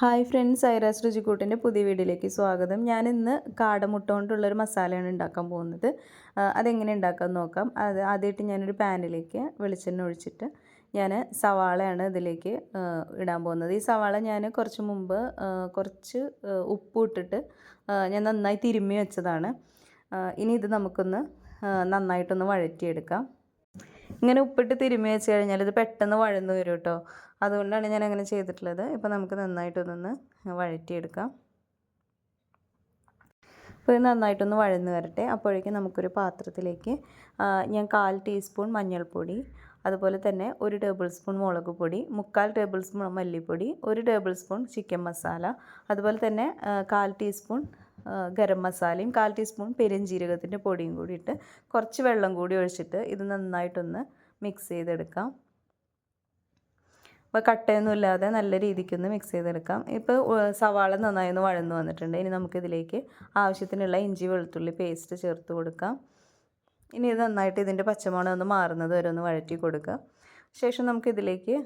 Hi friends Aira's രുചിക്കൂട്ടിന്റെ പുതിയ വീഡിയോയിലേക്ക് സ്വാഗതം. ഞാൻ ഇന്ന് കാടമുട്ട കൊണ്ടുള്ളൊരു മസാലയാണ് ഉണ്ടാക്കാൻ പോകുന്നത്. അതെങ്ങനെ ഉണ്ടാക്കാൻ നോക്കാം. അത് ആദ്യമായിട്ട് ഞാനൊരു പാനിലേക്ക് വെളിച്ചെണ്ണ ഒഴിച്ചിട്ട് ഞാൻ സവാളയാണ് ഇതിലേക്ക് ഇടാൻ പോകുന്നത്. ഈ സവാള ഞാൻ കുറച്ച് മുമ്പ് കുറച്ച് ഉപ്പ് ഇട്ടിട്ട് ഞാൻ നന്നായി തിരുമ്മി വെച്ചതാണ്. ഇനി ഇത് നമുക്കൊന്ന് നന്നായിട്ടൊന്ന് വഴറ്റിയെടുക്കാം. ഇങ്ങനെ ഉപ്പിട്ട് തിരുമ്മി വെച്ച് കഴിഞ്ഞാൽ ഇത് പെട്ടെന്ന് വഴന്ന് വരും കേട്ടോ. അതുകൊണ്ടാണ് ഞാൻ അങ്ങനെ ചെയ്തിട്ടുള്ളത്. ഇപ്പോൾ നമുക്ക് നന്നായിട്ടൊന്നൊന്ന് വഴറ്റിയെടുക്കാം. അപ്പോൾ ഇത് നന്നായിട്ടൊന്ന് വഴന്ന് വരട്ടെ. അപ്പോഴേക്കും നമുക്കൊരു പാത്രത്തിലേക്ക് ഞാൻ കാൽ ടീസ്പൂൺ മഞ്ഞൾപ്പൊടി അതുപോലെ തന്നെ ഒരു ടേബിൾ സ്പൂൺ മുളക് പൊടി മുക്കാൽ ടേബിൾ സ്പൂൺ മല്ലിപ്പൊടി ഒരു ടേബിൾ സ്പൂൺ ചിക്കൻ മസാല അതുപോലെ തന്നെ കാൽ ടീസ്പൂൺ ഗരം മസാലയും കാൽ ടീസ്പൂൺ പെരുംജീരകത്തിന്റെ പൊടിയും കൂടി ഇട്ട് കുറച്ച് വെള്ളം കൂടി ഒഴിച്ചിട്ട് ഇത് നന്നായിട്ടൊന്ന് മിക്സ് ചെയ്തെടുക്കാം. അപ്പോൾ കട്ടയൊന്നും ഇല്ലാതെ നല്ല രീതിക്കൊന്ന് മിക്സ് ചെയ്തെടുക്കാം. ഇപ്പോൾ സവാള നന്നായി ഒന്ന് വഴന്ന് വന്നിട്ടുണ്ട്. ഇനി നമുക്കിതിലേക്ക് ആവശ്യത്തിനുള്ള ഇഞ്ചി വെളുത്തുള്ളി പേസ്റ്റ് ചേർത്ത് കൊടുക്കാം. ഇനി ഇത് നന്നായിട്ട് ഇതിന്റെ പച്ചമണം ഒന്ന് മാറുന്നത് വരെ ഒന്ന് വഴറ്റി കൊടുക്കുക ശേഷം നമുക്കിതിലേക്ക്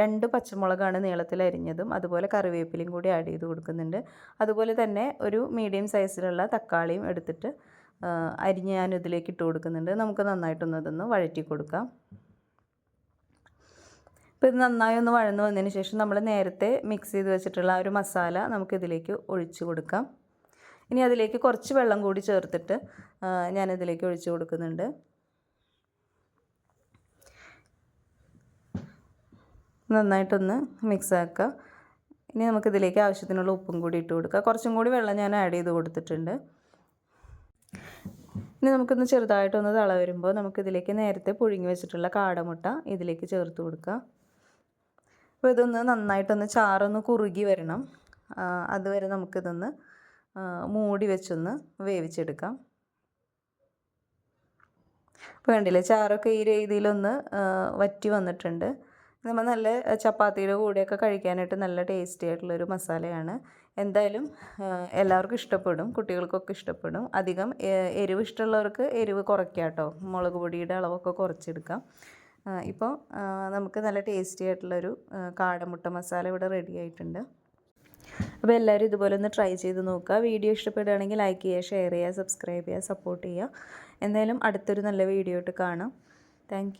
രണ്ട് പച്ചമുളകാണ് നീളത്തിൽ അരിഞ്ഞതും അതുപോലെ കറിവേപ്പിലയും കൂടി ആഡ് ചെയ്ത് കൊടുക്കുന്നുണ്ട്. അതുപോലെ തന്നെ ഒരു മീഡിയം സൈസിലുള്ള തക്കാളിയും എടുത്തിട്ട് അരിഞ്ഞ് ഞാൻ ഇതിലേക്ക് ഇട്ട് കൊടുക്കുന്നുണ്ട്. നമുക്ക് നന്നായിട്ടൊന്ന് ഇതൊന്ന് വഴറ്റി കൊടുക്കാം. ഇപ്പോൾ ഇത് നന്നായി ഒന്ന് വഴന്ന് വന്നതിന് ശേഷം നമ്മൾ നേരത്തെ മിക്സ് ചെയ്ത് വെച്ചിട്ടുള്ള ആ ഒരു മസാല നമുക്കിതിലേക്ക് ഒഴിച്ച് കൊടുക്കാം. ഇനി അതിലേക്ക് കുറച്ച് വെള്ളം കൂടി ചേർത്തിട്ട് ഞാനിതിലേക്ക് ഒഴിച്ച് കൊടുക്കുന്നുണ്ട്. നന്നായിട്ടൊന്ന് മിക്സ് ആക്കുക ഇനി നമുക്കിതിലേക്ക് ആവശ്യത്തിനുള്ള ഉപ്പും കൂടി ഇട്ട് കൊടുക്കുക. കുറച്ചും കൂടി വെള്ളം ഞാൻ ആഡ് ചെയ്ത് കൊടുത്തിട്ടുണ്ട്. ഇനി നമുക്കൊന്ന് ചെറുതായിട്ടൊന്ന് തള വരുമ്പോൾ നമുക്കിതിലേക്ക് നേരത്തെ പുഴുങ്ങി വെച്ചിട്ടുള്ള കാടമുട്ട ഇതിലേക്ക് ചേർത്ത് കൊടുക്കുക. അപ്പോൾ ഇതൊന്ന് നന്നായിട്ടൊന്ന് ചാറൊന്ന് കുറുകി വരണം. അതുവരെ നമുക്കിതൊന്ന് മൂടി വെച്ചൊന്ന് വേവിച്ചെടുക്കാം. അപ്പോൾ കണ്ടില്ലേ ചാറൊക്കെ ഈ രീതിയിലൊന്ന് വറ്റി വന്നിട്ടുണ്ട്. നമ്മൾ നല്ല ചപ്പാത്തിയുടെ കൂടെയൊക്കെ കഴിക്കാനായിട്ട് നല്ല ടേസ്റ്റി ആയിട്ടുള്ളൊരു മസാലയാണ്. എന്തായാലും എല്ലാവർക്കും ഇഷ്ടപ്പെടും കുട്ടികൾക്കൊക്കെ ഇഷ്ടപ്പെടും. അധികം എരിവ് ഇഷ്ടമുള്ളവർക്ക് എരിവ് കുറയ്ക്കാം കേട്ടോ. മുളക് പൊടിയുടെ അളവൊക്കെ കുറച്ചെടുക്കാം. ഇപ്പോൾ നമുക്ക് നല്ല ടേസ്റ്റി ആയിട്ടുള്ളൊരു കാടമുട്ട മസാല ഇവിടെ റെഡി ആയിട്ടുണ്ട്. അപ്പോൾ എല്ലാവരും ഇതുപോലെ ഒന്ന് ട്രൈ ചെയ്ത് നോക്കുക. വീഡിയോ ഇഷ്ടപ്പെടുകയാണെങ്കിൽ ലൈക്ക് ചെയ്യുക ഷെയർ ചെയ്യുക സബ്സ്ക്രൈബ് ചെയ്യുക സപ്പോർട്ട് ചെയ്യുക. എന്തായാലും അടുത്തൊരു നല്ല വീഡിയോ ആയിട്ട് കാണാം. താങ്ക്